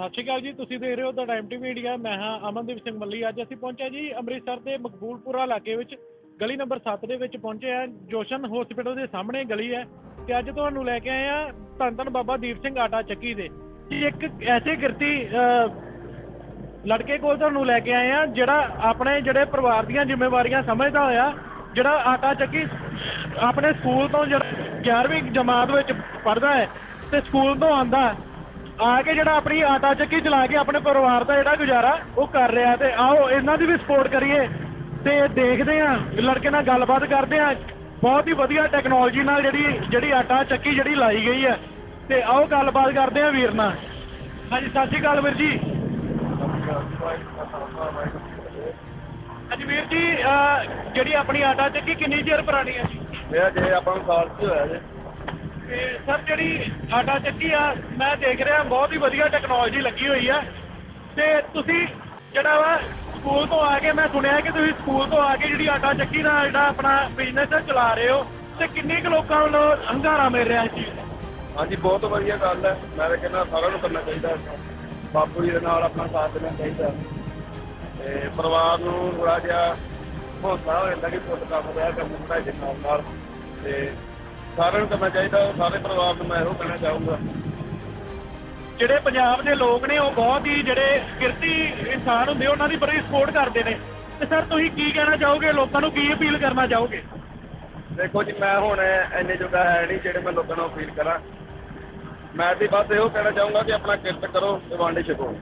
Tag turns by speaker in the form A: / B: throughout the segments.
A: ਸਤਿ ਸ਼੍ਰੀ ਅਕਾਲ ਜੀ, ਤੁਸੀਂ ਦੇਖ ਰਹੇ ਹੋ ਦਾ ਟਾਈਮ ਟੀਵੀ ਇੰਡੀਆ ਮੈਂ ਹਾਂ ਅਮਨਦੀਪ ਸਿੰਘ ਮੱਲੀ। ਅੱਜ ਅਸੀਂ ਪਹੁੰਚੇ ਜੀ ਅੰਮ੍ਰਿਤਸਰ ਦੇ ਮਕਬੂਲਪੁਰਾ ਇਲਾਕੇ ਵਿੱਚ, ਗਲੀ ਨੰਬਰ 7 ਦੇ ਵਿੱਚ ਪਹੁੰਚੇ ਆ ਜੋਸ਼ਨ ਹਸਪੀਟਲ ਦੇ ਸਾਹਮਣੇ ਗਲੀ ਹੈ ਤੇ ਅੱਜ ਤੁਹਾਨੂੰ ਲੈ ਕੇ ਆਏ ਆ ਧੰਨ ਧੰਨ ਬਾਬਾ ਦੀਪ ਸਿੰਘ ਆਟਾ ਚੱਕੀ ਦੇ। ਜੀ, ਇੱਕ ਐਸੇ ਕਿਰਤੀ ਲੜਕੇ ਕੋਲ ਤੁਹਾਨੂੰ ਲੈ ਕੇ ਆਏ ਆ ਜਿਹੜਾ ਆਪਣੇ ਜਿਹੜੇ ਪਰਿਵਾਰ ਦੀਆਂ ਜ਼ਿੰਮੇਵਾਰੀਆਂ ਸਮਝਦਾ ਹੋਇਆ, ਜਿਹੜਾ ਆਟਾ ਚੱਕੀ ਆਪਣੇ ਸਕੂਲ ਤੋਂ ਜਿਹੜਾ 11ਵੀਂ ਜਮਾਤ ਵਿੱਚ ਪੜ੍ਹਦਾ ਹੈ ਤੇ ਸਕੂਲ ਤੋਂ ਆਂਦਾ ਆ ਕੇ ਜਿਹੜਾ ਆਪਣੀ ਆਟਾ ਚੱਕੀ ਚਲਾ ਕੇ ਆਪਣੇ ਪਰਿਵਾਰ ਦਾ ਜਿਹੜਾ ਗੁਜ਼ਾਰਾ ਉਹ ਕਰ ਰਿਹਾ ਤੇ ਆਓ ਇਹਨਾਂ ਦੀ ਵੀ ਸਪੋਰਟ ਕਰੀਏ ਤੇ ਦੇਖਦੇ ਆ ਲੜਕੇ ਨਾਲ ਗੱਲਬਾਤ ਕਰਦੇ ਆ ਬਹੁਤ ਹੀ ਵਧੀਆ ਟੈਕਨੋਲੋਜੀ ਨਾਲ ਜਿਹੜੀ ਜਿਹੜੀ ਆਟਾ ਚੱਕੀ ਜਿਹੜੀ ਲਾਈ ਗਈ ਹੈ। ਤੇ ਆਓ ਗੱਲਬਾਤ ਕਰਦੇ ਆ ਵੀਰ ਨਾਲ। ਹਾਂਜੀ, ਸਤਿ ਸ਼੍ਰੀ ਅਕਾਲ ਵੀਰ ਜੀ। ਹਾਂਜੀ ਵੀਰ ਜੀ ਜਿਹੜੀ ਆਪਣੀ ਆਟਾ ਚੱਕੀ ਕਿੰਨੀ ਚਿਰ ਪੁਰਾਣੀ ਹੈ ਜੀ?
B: ਮੇਰਾ ਜੇ ਆਪਾਂ ਨੂੰ ਸਾਲ ਚ ਹੋਇਆ ਜੇ।
A: ਤੇ ਸਰ, ਜਿਹੜੀ ਆਟਾ ਚੱਕੀ ਆ, ਮੈਂ ਦੇਖ ਰਿਹਾ, ਬਹੁਤ ਹੀ ਵਧੀਆ ਟੈਕਨੋਲੋਜੀ ਲੱਗੀ ਹੋਈ ਆ। ਤੇ ਤੁਸੀਂ ਜਿਹੜਾ ਵਾ ਸਕੂਲ ਤੋਂ ਆ ਕੇ ਮੈਂ ਸੁਣਿਆ ਕਿ ਤੁਸੀਂ ਸਕੂਲ ਤੋਂ ਆ ਕੇ ਜਿਹੜੀ ਆਟਾ ਚੱਕੀ ਦਾ ਜਿਹੜਾ ਆਪਣਾ ਬਿਜ਼ਨਸ ਚਲਾ ਰਹੇ ਹੋ, ਤੇ ਕਿੰਨੇ ਕੁ ਲੋਕਾਂ ਵੱਲੋਂ ਹੰਗਾਰਾ ਮਿਲ ਰਿਹਾ ਇਸ ਚੀਜ਼ ਦਾ?
B: ਹਾਂਜੀ, ਬਹੁਤ ਵਧੀਆ ਗੱਲ ਹੈ। ਮੈਂ ਤਾਂ ਕਹਿੰਦਾ ਸਾਰਿਆਂ ਨੂੰ ਕਰਨਾ ਚਾਹੀਦਾ ਬਾਪੂ ਜੀ ਦੇ ਨਾਲ ਆਪਣਾ ਸਾਥ ਦੇਣਾ ਚਾਹੀਦਾ ਤੇ ਪਰਿਵਾਰ ਨੂੰ ਥੋੜਾ ਜਿਹਾ ਹੌਸਲਾ ਹੋ ਜਾਂਦਾ ਕਿ ਪੁੱਤ ਕੰਮ ਰਿਹਾ ਕੰਮ ਪੜਾਈ ਨਾਲ ਨਾਲ ਤੇ ਸਾਰਿਆਂ ਨੂੰ ਕਰਨਾ ਚਾਹੀਦਾ ਸਾਰੇ ਪਰਿਵਾਰ ਨੂੰ ਮੈਂ ਇਹੋ ਕਹਿਣਾ ਚਾਹੂੰਗਾ।
A: ਜਿਹੜੇ ਪੰਜਾਬ ਦੇ ਲੋਕ ਨੇ ਉਹ ਬਹੁਤ ਹੀ ਜਿਹੜੇ ਕਿਰਤੀ ਇਨਸਾਨ ਹੁੰਦੇ ਉਹਨਾਂ ਦੀ ਬੜੀ ਸਪੋਰਟ ਕਰਦੇ ਨੇ। ਤੇ ਸਰ ਤੁਸੀਂ ਕੀ ਕਹਿਣਾ ਚਾਹੋਗੇ? ਲੋਕਾਂ ਨੂੰ ਕੀ ਅਪੀਲ ਕਰਨਾ ਚਾਹੋਗੇ?
B: ਦੇਖੋ ਜੀ ਮੈਂ ਹੁਣ ਇੰਨੇ ਜੋਗਾ ਹੈ ਨਹੀਂ ਜਿਹੜੇ ਮੈਂ ਲੋਕਾਂ ਨੂੰ ਅਪੀਲ ਕਰਾਂ। ਮੈਂ ਤੇ ਬਸ ਇਹੋ ਕਹਿਣਾ ਚਾਹੂੰਗਾ ਕਿ ਆਪਣਾ ਕਿਰਤ ਕਰੋ ਤੇ ਵਾਂਡੇ ਛਕੋ।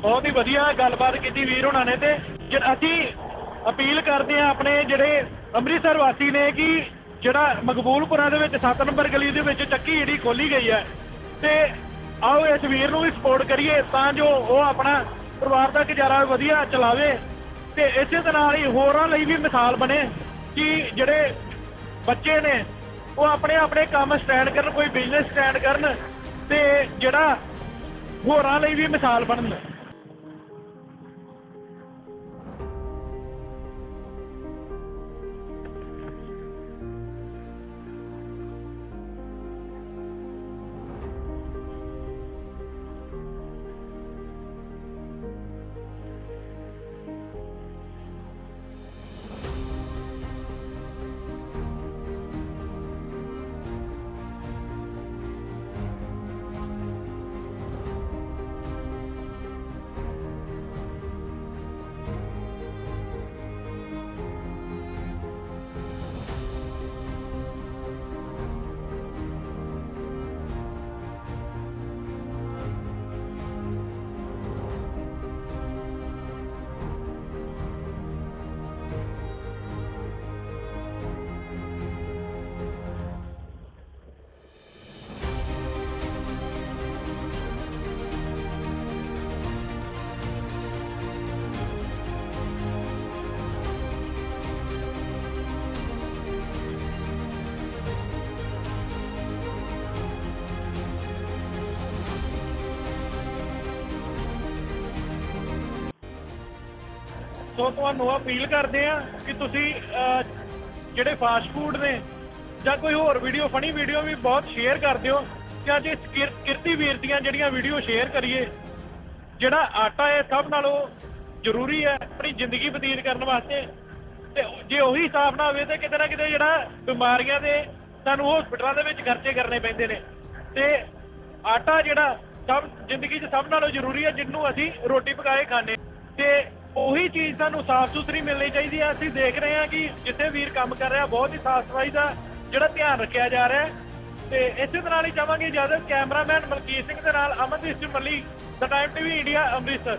A: ਬਹੁਤ ਹੀ ਵਧੀਆ ਗੱਲਬਾਤ ਕੀਤੀ ਵੀਰ ਹੋਣਾ ਨੇ ਤੇ। ਅਸੀਂ ਅਪੀਲ ਕਰਦੇ ਆ ਆਪਣੇ ਜਿਹੜੇ ਅੰਮ੍ਰਿਤਸਰ ਵਾਸੀ ਨੇ ਕਿ ਜਿਹੜਾ ਮਕਬੂਲਪੁਰਾ ਦੇ ਵਿੱਚ 7 ਨੰਬਰ ਗਲੀ ਦੇ ਵਿੱਚ ਚੱਕੀ ਜਿਹੜੀ ਖੋਲੀ ਗਈ ਹੈ ਤੇ ਆਓ ਇਸ ਵੀਰ ਨੂੰ ਵੀ ਸਪੋਰਟ ਕਰੀਏ ਤਾਂ ਜੋ ਉਹ ਆਪਣਾ ਪਰਿਵਾਰ ਦਾ ਗੁਜ਼ਾਰਾ ਵਧੀਆ ਚਲਾਵੇ ਤੇ ਇਸੇ ਤਰ੍ਹਾਂ ਹੀ ਹੋਰਾਂ ਲਈ ਵੀ ਮਿਸਾਲ ਬਣੇ ਕਿ ਜਿਹੜੇ ਬੱਚੇ ਨੇ, ਉਹ ਆਪਣੇ ਆਪਣੇ ਕੰਮ ਸਟੈਂਡ ਕਰਨ, ਕੋਈ ਬਿਜ਼ਨਸ ਸਟੈਂਡ ਕਰਨ ਤੇ ਜਿਹੜਾ ਹੋਰਾਂ ਲਈ ਵੀ ਮਿਸਾਲ ਬਣਨ। ਸੋ ਤੁਹਾਨੂੰ ਅਪੀਲ ਕਰਦੇ ਆ ਕਿ ਤੁਸੀਂ ਜਿਹੜੇ ਫਾਸਟ ਫੂਡ ਨੇ ਜਾਂ ਕੋਈ ਹੋਰ ਵੀਡੀਓ ਫਨੀ ਵੀਡੀਓ ਵੀ ਬਹੁਤ ਸ਼ੇਅਰ ਕਰ ਦਿਓ ਕਿ ਅੱਜ ਇਸ ਕਿਰ- ਕਿਰਤੀ ਵੀਰ ਦੀਆਂ ਜਿਹੜੀਆਂ ਵੀਡੀਓ ਸ਼ੇਅਰ ਕਰੀਏ, ਜਿਹੜਾ ਆਟਾ ਹੈ ਸਭ ਨਾਲੋਂ ਜ਼ਰੂਰੀ ਹੈ ਆਪਣੀ ਜ਼ਿੰਦਗੀ ਬਤੀਤ ਕਰਨ ਵਾਸਤੇ ਤੇ ਜੇ ਉਹੀ ਸਾਫ਼ ਨਾ ਹੋਵੇ ਤੇ ਕਿਤੇ ਨਾ ਕਿਤੇ ਜਿਹੜਾ ਬਿਮਾਰੀਆਂ ਦੇ ਸਾਨੂੰ ਹਸਪਤਾਲਾਂ ਦੇ ਵਿੱਚ ਖਰਚੇ ਕਰਨੇ ਪੈਂਦੇ ਨੇ। ਤੇ ਆਟਾ ਜਿਹੜਾ ਸਭ, ਜ਼ਿੰਦਗੀ 'ਚ ਸਭ ਨਾਲੋਂ ਜ਼ਰੂਰੀ ਹੈ ਜਿਹਨੂੰ ਅਸੀਂ ਰੋਟੀ ਪਕਾਏ ਖਾਂਦੇ ਤੇ ਉਹੀ ਚੀਜ਼ ਸਾਨੂੰ ਸਾਫ਼ ਸੁਥਰੀ ਮਿਲਣੀ ਚਾਹੀਦੀ ਹੈ ਅਸੀਂ ਦੇਖ ਰਹੇ ਹਾਂ ਕਿ ਜਿੱਥੇ ਵੀਰ ਕੰਮ ਕਰ ਰਿਹਾ, ਬਹੁਤ ਹੀ ਸਾਫ਼ ਸਫ਼ਾਈ ਦਾ ਜਿਹੜਾ ਧਿਆਨ ਰੱਖਿਆ ਜਾ ਰਿਹਾ ਤੇ ਇਸੇ ਤਰ੍ਹਾਂ ਹੀ ਚਾਹਾਂਗੇ ਇਜਾਜ਼ਤ ਕੈਮਰਾਮੈਨ ਮਲਕੀਤ ਸਿੰਘ ਦੇ ਨਾਲ ਅਮਨਦੀਪ ਸਿੰਘ ਮੱਲੀ ਦਾ ਟਾਈਮ ਟੀਵੀ ਇੰਡੀਆ, ਅੰਮ੍ਰਿਤਸਰ।